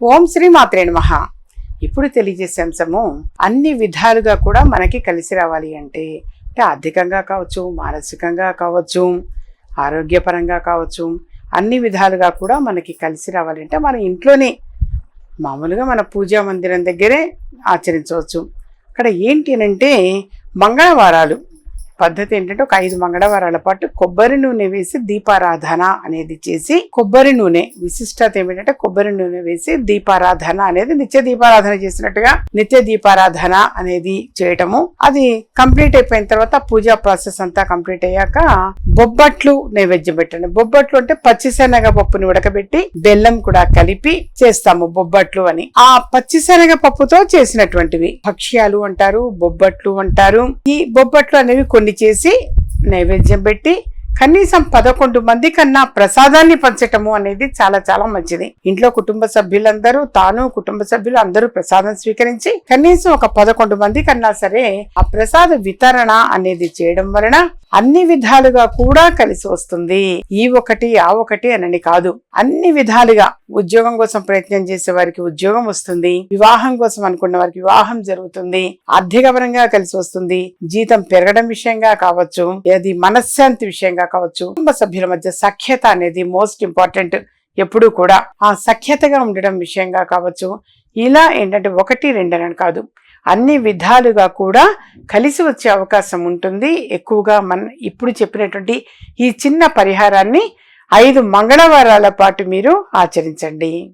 ఓం శ్రీ మాత్రే మహా ఇప్పుడు తెలియజేసే అంశము అన్ని విధాలుగా కూడా మనకి కలిసి రావాలి అంటే అంటే ఆర్థికంగా కావచ్చు మానసికంగా కావచ్చు ఆరోగ్యపరంగా కావచ్చు అన్ని విధాలుగా కూడా మనకి కలిసి రావాలి అంటే మన ఇంట్లోనే మామూలుగా మన పూజా మందిరం దగ్గరే ఆచరించవచ్చు. అక్కడ ఏంటి అని అంటే మంగళవారాలు పద్ధతి ఏంటంటే ఒక ఐదు మంగళవారాల పాటు కొబ్బరి నూనె వేసి దీపారాధన అనేది చేసి కొబ్బరి నూనె విశిష్టత ఏమిటంటే కొబ్బరి నూనె వేసి దీపారాధన అనేది నిత్య దీపారాధన చేసినట్టుగా నిత్య దీపారాధన అనేది చేయటము. అది కంప్లీట్ అయిపోయిన తర్వాత పూజా ప్రాసెస్ అంతా కంప్లీట్ అయ్యాక బొబ్బట్లు నైవేద్యం పెట్టండి. బొబ్బట్లు అంటే పచ్చిశనగ పప్పుని ఉడకబెట్టి బెల్లం కూడా కలిపి చేస్తాము బొబ్బట్లు అని. ఆ పచ్చిశనగ పప్పుతో చేసినటువంటివి. భక్ష్యాలు అంటారు బొబ్బట్లు అంటారు. ఈ బొబ్బట్లు అనేవి కొన్ని చేసి నైవేద్యం పెట్టి కనీసం పదకొండు మంది కన్నా ప్రసాదాన్ని పంచటము అనేది చాలా చాలా మంచిది. ఇంట్లో కుటుంబ సభ్యులందరూ తాను కుటుంబ సభ్యులు అందరూ ప్రసాదం స్వీకరించి కనీసం ఒక పదకొండు మంది కన్నా సరే ఆ ప్రసాద వితరణ అనేది చేయడం వలన అన్ని విధాలుగా కూడా కలిసి వస్తుంది. ఈ ఒకటి ఆ ఒకటి అనని కాదు. అన్ని విధాలుగా ఉద్యోగం కోసం ప్రయత్నం చేసే వారికి ఉద్యోగం వస్తుంది. వివాహం కోసం అనుకున్న వారికి వివాహం జరుగుతుంది. ఆర్థిక పరంగా కలిసి వస్తుంది. జీతం పెరగడం విషయంగా కావచ్చు అది మనశ్శాంతి విషయంగా కావచ్చు. కుటుంబ సభ్యుల మధ్య సఖ్యత అనేది మోస్ట్ ఇంపార్టెంట్ ఎప్పుడూ కూడా. ఆ సఖ్యతగా ఉండడం విషయంగా కావచ్చు. ఇలా ఏంటంటే ఒకటి రెండనని కాదు. అన్ని విధాలుగా కూడా కలిసి వచ్చే అవకాశం ఉంటుంది. ఎక్కువగా మన ఇప్పుడు చెప్పినటువంటి ఈ చిన్న పరిహారాన్ని ఐదు మంగళవారాల పాటు మీరు ఆచరించండి.